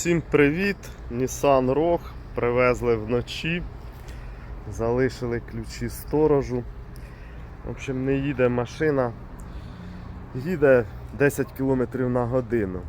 Усім привіт! Nissan Rogue привезли вночі, залишили ключі сторожу. В общем, не їде машина, їде 10 км на годину.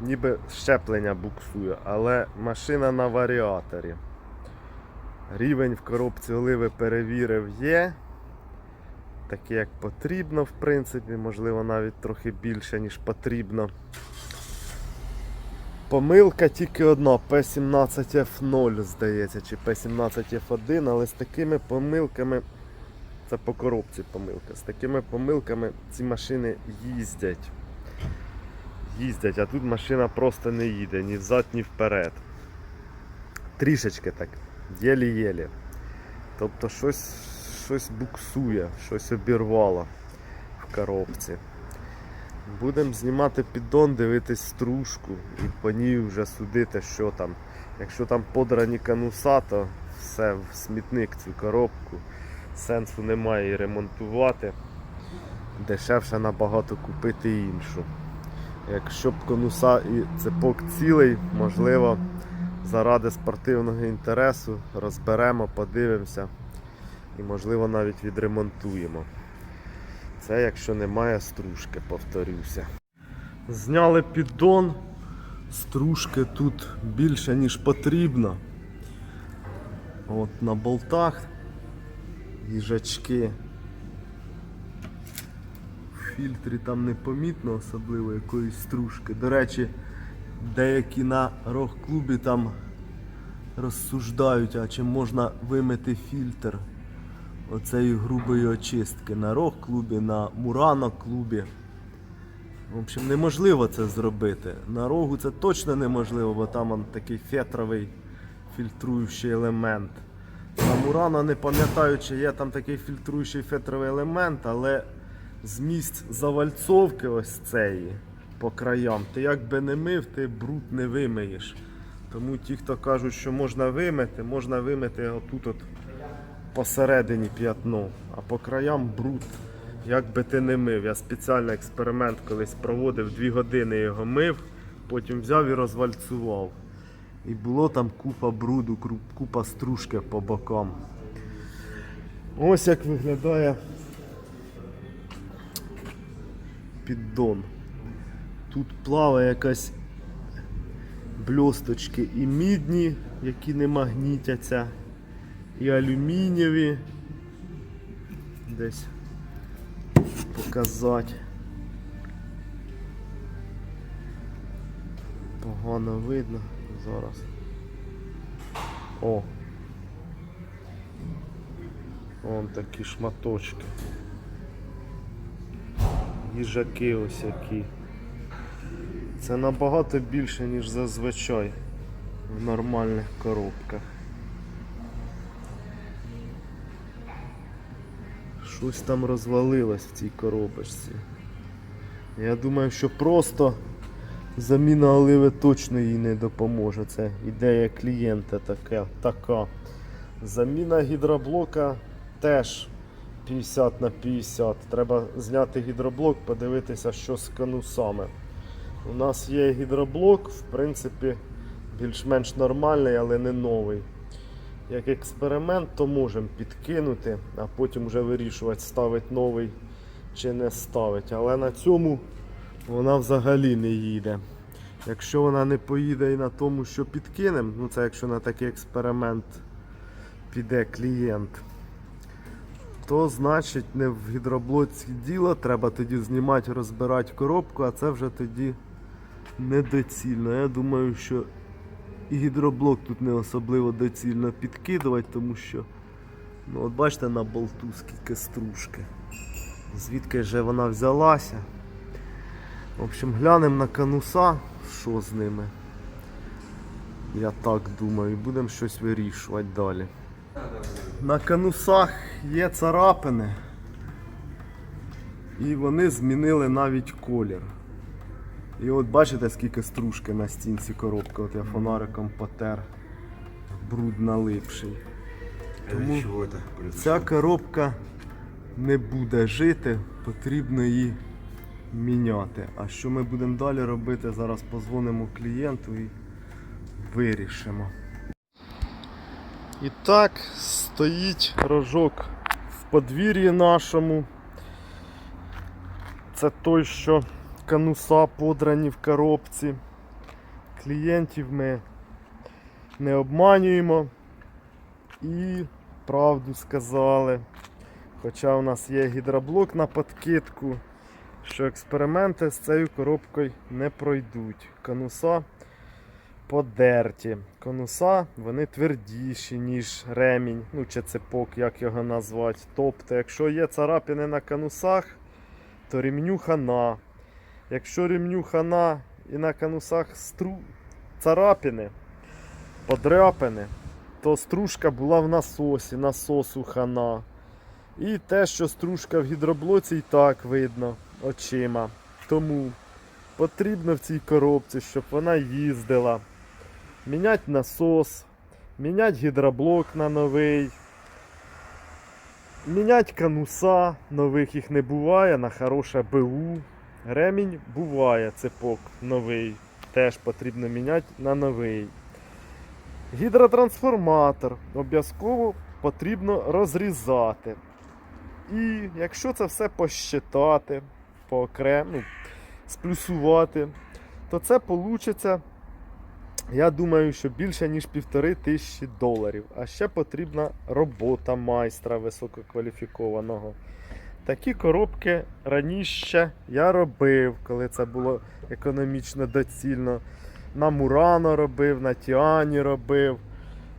Ніби щеплення буксує, але машина на варіаторі. Рівень в коробці оливи перевірив є. Такий як потрібно, в принципі, можливо навіть трохи більше, ніж потрібно. Помилка тільки одна, P17F0, здається, чи P17F1, але з такими помилками, це по коробці помилка, з такими помилками ці машини їздять. Їздять, а тут машина просто не їде ні взад, ні вперед. Трішечки так, єлі-єлі. Тобто щось, щось буксує, щось обірвало в коробці. Будемо знімати піддон, дивитись стружку і по ній вже судити, що там. Якщо там подрані кануса, то все в смітник цю коробку. Сенсу немає її ремонтувати. Дешевше набагато купити іншу. Якщо б конуса і цепок цілий, можливо, заради спортивного інтересу розберемо, подивимося і можливо навіть відремонтуємо. Це якщо немає стружки, повторюся. Зняли піддон. Стружки тут більше, ніж потрібно. От на болтах їжачки. В фільтрі там не помітно особливо якоїсь стружки. До речі, деякі на рок-клубі там розсуждають, а чи можна вимити фільтр оцеї грубої очистки на рок-клубі, на мурано-клубі. В общем, неможливо це зробити. На рогу це точно неможливо, бо там он такий фетровий фільтруючий елемент. На Мурано не пам'ятаю, чи є там такий фільтруючий фетровий елемент, але з місць завальцовки ось цієї по краям, ти як би не мив, ти бруд не вимиєш. Тому ті, хто кажуть, що можна вимити, можна вимити отут от посередині п'ятно, а по краям бруд. Як би ти не мив. Я спеціально експеримент колись проводив, дві години його мив, потім взяв і розвальцював. І було там купа бруду, купа стружки по бокам. Ось як виглядає піддон. Тут плаває якась бльосточки і мідні, які не магнітяться, і алюмінієві. Десь показати. Погано видно зараз. О. Вон такі шматочки. Їжаки ось які. Це набагато більше, ніж зазвичай в нормальних коробках. Щось там розвалилось в цій коробочці. Я думаю, що просто заміна оливи точно їй не допоможе. Це ідея клієнта така. така. Заміна гідроблока теж 50 на 50. Треба зняти гідроблок, подивитися, що з конусами. У нас є гідроблок, в принципі, більш-менш нормальний, але не новий. Як експеримент, то можемо підкинути, а потім вже вирішувати, ставить новий чи не ставить. Але на цьому вона взагалі не їде. Якщо вона не поїде і на тому, що підкинемо, ну це якщо на такий експеримент піде клієнт, то значить не в гідроблоці діло, треба тоді знімати, розбирати коробку, а це вже тоді недоцільно. Я думаю, що і гідроблок тут не особливо доцільно підкидувати, тому що, ну от бачите на болту скільки стружки. Звідки же вона взялася. В общем, глянемо на кануса, що з ними. Я так думаю, і будемо щось вирішувати далі. На канусах є царапини. І вони змінили навіть колір. І от бачите, скільки стружки на стінці коробки, от я фонариком потер. Бруд налипший. Тому ця коробка не буде жити, потрібно її міняти. А що ми будемо далі робити? Зараз позвонимо клієнту і вирішимо. І так стоїть рожок в подвір'ї нашому. Це той, що кануса подрані в коробці. Клієнтів ми не обманюємо і правду сказали. Хоча у нас є гідроблок на подкидку, що експерименти з цією коробкою не пройдуть. Конуса подерті. Конуса вони твердіші, ніж ремінь, ну чи цепок, як його назвати. Тобто, якщо є царапини на конусах, то ремню хана. Якщо ремню хана і на конусах стру... царапини, подряпини, то стружка була в насосі, насосу хана. І те, що стружка в гідроблоці і так видно очима. Тому потрібно в цій коробці, щоб вона їздила. Міняти насос, міняти гідроблок на новий. Міняти кануса, нових їх не буває, на хороше БУ. Ремінь буває, цепок новий. Теж потрібно міняти на новий. Гідротрансформатор обов'язково потрібно розрізати. І якщо це все посчитати, поокремо, сплюсувати, то це вийде, я думаю, що більше ніж півтори тисячі доларів. А ще потрібна робота майстра висококваліфікованого. Такі коробки раніше я робив, коли це було економічно доцільно. На Мурано робив, на Тіані робив.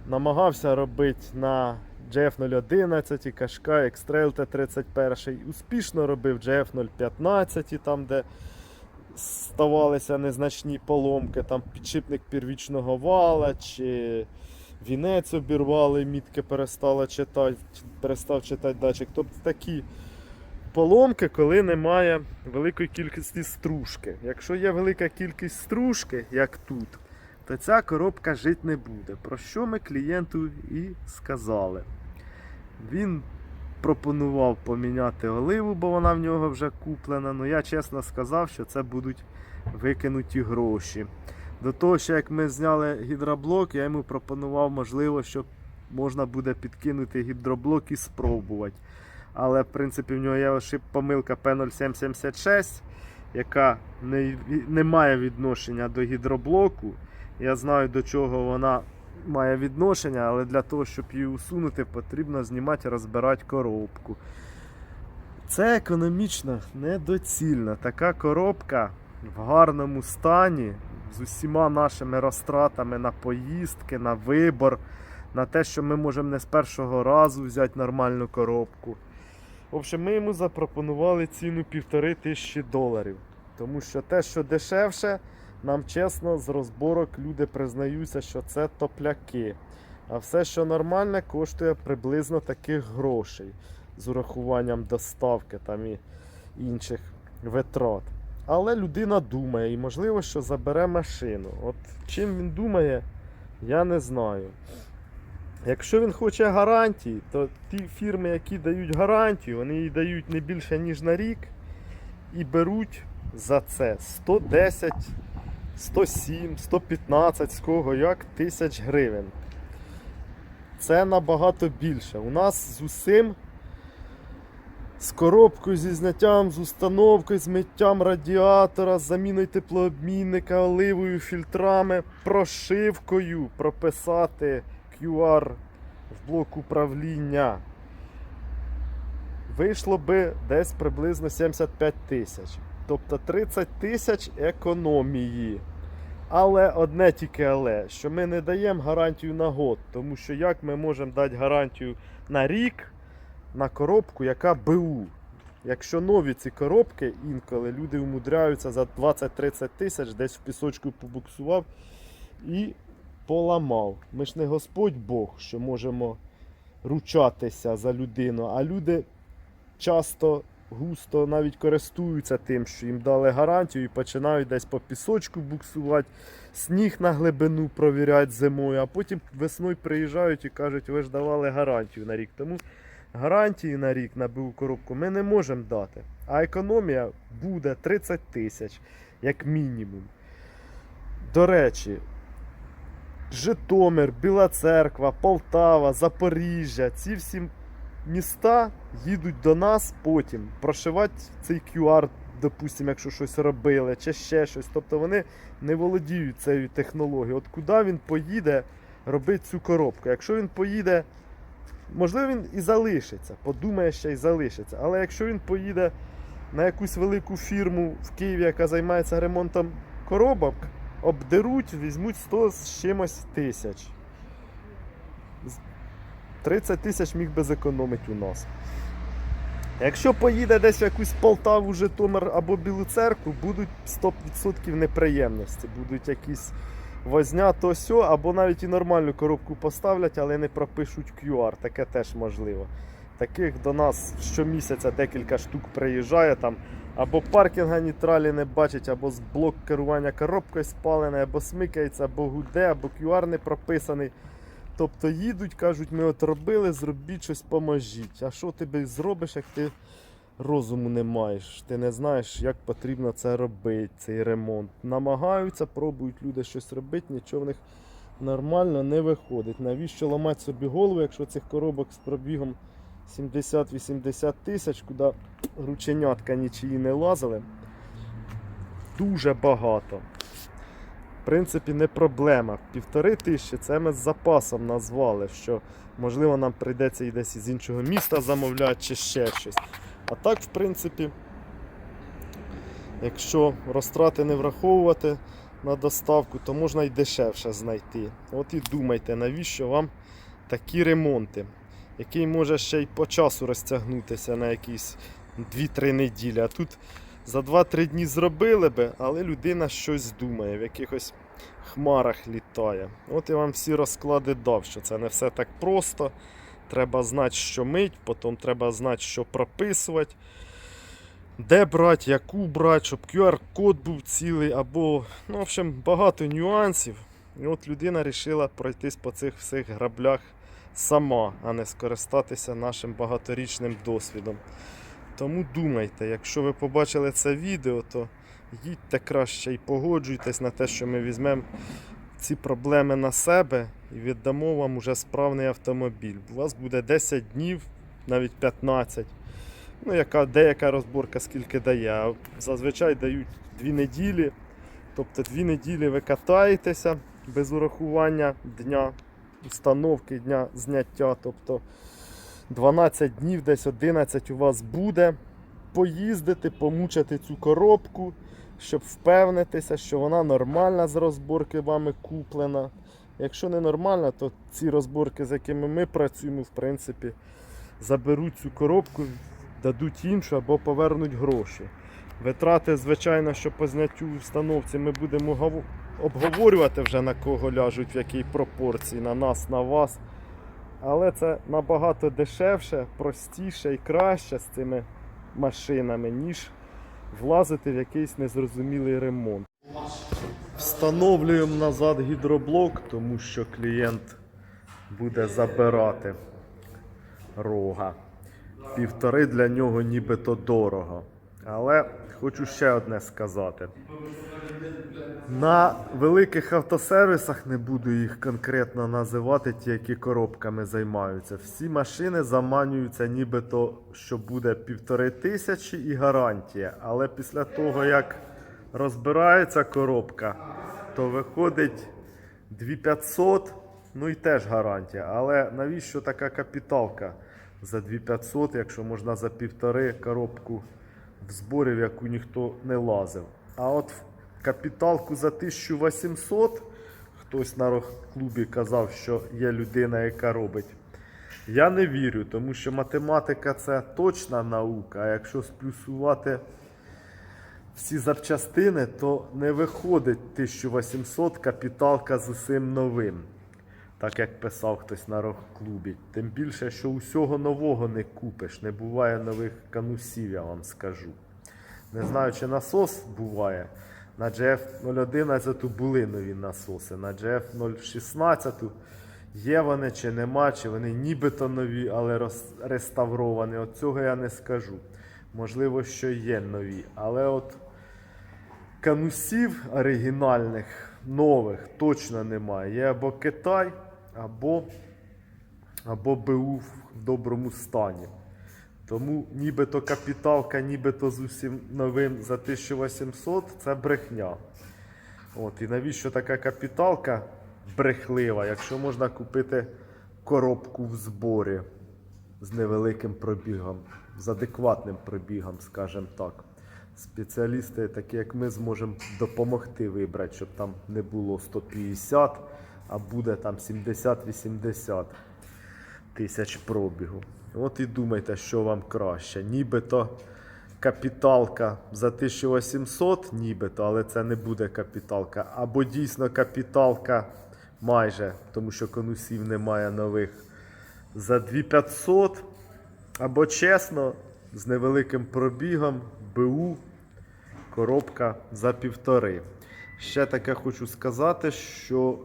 Намагався робити на GF011, Кашка, X-Trail T31. Успішно робив GF015, там, де ставалися незначні поломки, там підшипник первічного вала, чи вінець обірвали, мітки перестала читати, перестав читати датчик. Тобто такі поломки, коли немає великої кількості стружки. Якщо є велика кількість стружки, як тут, то ця коробка жити не буде. Про що ми клієнту і сказали. Він пропонував поміняти оливу, бо вона в нього вже куплена. Ну я чесно сказав, що це будуть викинуті гроші. До того, що як ми зняли гідроблок, я йому пропонував, можливо, що можна буде підкинути гідроблок і спробувати. Але в принципі в нього є помилка P0776, яка не, не має відношення до гідроблоку. Я знаю до чого вона має відношення, але для того, щоб її усунути, потрібно знімати, розбирати коробку. Це економічно недоцільно. Така коробка в гарному стані з усіма нашими розтратами на поїздки, на вибор, на те, що ми можемо не з першого разу взяти нормальну коробку. В общем, ми йому запропонували ціну півтори тисячі доларів. Тому що те, що дешевше, нам чесно, з розборок люди признаються, що це топляки. А все, що нормальне, коштує приблизно таких грошей з урахуванням доставки там і інших витрат. Але людина думає і можливо, що забере машину. От чим він думає, я не знаю. Якщо він хоче гарантії, то ті фірми, які дають гарантію, вони їй дають не більше, ніж на рік, і беруть за це 110, 107, 115, з кого як тисяч гривень. Це набагато більше. У нас з усім, з коробкою, зі зняттям, з установкою, з миттям радіатора, з заміною теплообмінника, оливою, фільтрами, прошивкою прописати QR в блок управління. Вийшло би десь приблизно 75 тисяч. Тобто 30 тисяч економії. Але одне тільки але, що ми не даємо гарантію на год. Тому що як ми можемо дати гарантію на рік на коробку, яка БУ. Якщо нові ці коробки, інколи люди умудряються за 20-30 тисяч десь в пісочку побуксував і поламав. Ми ж не Господь Бог, що можемо ручатися за людину, а люди часто густо навіть користуються тим, що їм дали гарантію і починають десь по пісочку буксувати, сніг на глибину провіряти зимою, а потім весною приїжджають і кажуть, ви ж давали гарантію на рік. Тому гарантії на рік на БУ коробку ми не можемо дати. А економія буде 30 тисяч, як мінімум. До речі, Житомир, Біла Церква, Полтава, Запоріжжя. Ці всі міста їдуть до нас потім прошивати цей QR, допустимо, якщо щось робили, чи ще щось. Тобто вони не володіють цією технологією. От куди він поїде робити цю коробку? Якщо він поїде, можливо, він і залишиться, подумає ще й залишиться. Але якщо він поїде на якусь велику фірму в Києві, яка займається ремонтом коробок, обдеруть, візьмуть 100 з чимось тисяч. 30 тисяч міг би зекономити у нас. Якщо поїде десь в якусь Полтаву, Житомир або Білу церкву, будуть 100% неприємності. Будуть якісь возня, то сьо, або навіть і нормальну коробку поставлять, але не пропишуть QR. Таке теж можливо. Таких до нас щомісяця декілька штук приїжджає там. Або паркінга нітралі не бачить, або з блок керування коробкою спалений, або смикається, або гуде, або QR не прописаний. Тобто їдуть, кажуть, ми от робили, зробіть щось, поможіть. А що ти зробиш, як ти розуму не маєш? Ти не знаєш, як потрібно це робити, цей ремонт. Намагаються, пробують люди щось робити, нічого в них нормально не виходить. Навіщо ламати собі голову, якщо цих коробок з пробігом 70-80 тисяч, куди рученятка нічиї не лазили? Дуже багато. В принципі, не проблема. Півтори тисячі це ми з запасом назвали, що можливо нам прийдеться і десь із іншого міста замовляти чи ще щось. А так, в принципі, якщо розтрати не враховувати на доставку, то можна й дешевше знайти. От і думайте, навіщо вам такі ремонти, який може ще й по часу розтягнутися на якісь 2-3 неділі. А тут за 2-3 дні зробили би, але людина щось думає, в якихось хмарах літає. От я вам всі розклади дав, що це не все так просто. Треба знати, що мить, потім треба знати, що прописувати. Де брати, яку брати, щоб QR-код був цілий, або, ну, в общем, багато нюансів. І от людина вирішила пройтись по цих всіх граблях сама, а не скористатися нашим багаторічним досвідом. Тому думайте, якщо ви побачили це відео, то їдьте краще і погоджуйтесь на те, що ми візьмемо ці проблеми на себе і віддамо вам уже справний автомобіль. У вас буде 10 днів, навіть 15. Ну, яка, деяка розборка скільки дає. Зазвичай дають 2 неділі. Тобто 2 неділі ви катаєтеся без урахування дня установки, дня зняття. Тобто 12 днів, десь 11 у вас буде. Поїздити, помучити цю коробку, щоб впевнитися, що вона нормальна з розборки вами куплена. Якщо не нормальна, то ці розборки, з якими ми працюємо, в принципі, заберуть цю коробку, дадуть іншу або повернуть гроші. Витрати, звичайно, що по зняттю установці ми будемо обговорювати вже на кого ляжуть, в якій пропорції, на нас, на вас. Але це набагато дешевше, простіше і краще з цими машинами, ніж влазити в якийсь незрозумілий ремонт. Встановлюємо назад гідроблок, тому що клієнт буде забирати рога. Півтори для нього нібито дорого. Але хочу ще одне сказати. На великих автосервісах не буду їх конкретно називати, ті, які коробками займаються. Всі машини заманюються, нібито що буде півтори тисячі і гарантія. Але після того, як розбирається коробка, то виходить 2500, ну і теж гарантія. Але навіщо така капіталка за 2500, якщо можна за півтори коробку в зборі, в яку ніхто не лазив. А от в капіталку за 1800 хтось на клубі казав, що є людина, яка робить. Я не вірю, тому що математика це точна наука, а якщо сплюсувати всі запчастини, то не виходить 1800 капіталка з усім новим. Так як писав хтось на рок-клубі. Тим більше, що усього нового не купиш, не буває нових канусів, я вам скажу. Не знаю, чи насос буває. На GF011 були нові насоси, на GF016 є вони чи нема, чи вони нібито нові, але роз- реставровані. От цього я не скажу. Можливо, що є нові. Але от канусів оригінальних нових точно немає. Є або Китай, або, або БУ в доброму стані. Тому нібито капіталка, нібито з усім новим за 1800 це брехня. От, і навіщо така капіталка брехлива, якщо можна купити коробку в зборі з невеликим пробігом, з адекватним пробігом, скажімо так. Спеціалісти, такі як ми, зможемо допомогти вибрати, щоб там не було 150, а буде там 70-80 тисяч пробігу. От і думайте, що вам краще. Нібито капіталка за 1800, нібито, але це не буде капіталка. Або дійсно капіталка майже, тому що конусів немає нових за 2500. Або чесно, з невеликим пробігом БУ коробка за півтори. Ще таке хочу сказати, що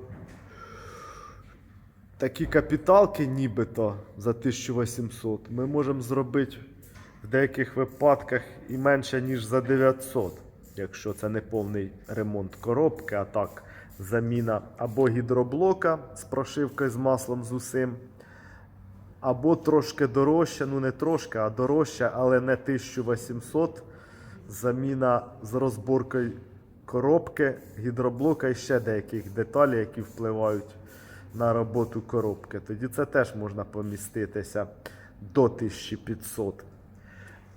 такі капіталки, нібито за 1800, ми можемо зробити в деяких випадках і менше, ніж за 900, якщо це не повний ремонт коробки, а так заміна або гідроблока з прошивкою з маслом з усім. Або трошки дорожче, ну не трошки, а дорожче, але не 1800. Заміна з розборкою коробки, гідроблока і ще деяких деталей, які впливають на роботу коробки. Тоді це теж можна поміститися до 1500,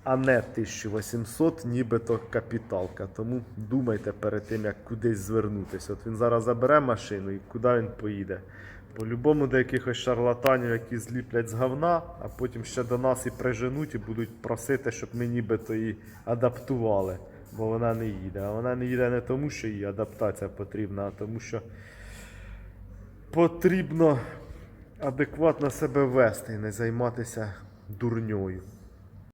а не 1800, нібито капіталка. Тому думайте перед тим, як кудись звернутися. От він зараз забере машину і куди він поїде. По-любому до якихось шарлатанів, які зліплять з говна, а потім ще до нас і приженуть, і будуть просити, щоб ми нібито її адаптували, бо вона не їде. А вона не їде не тому, що їй адаптація потрібна, а тому, що потрібно адекватно себе вести і не займатися дурньою.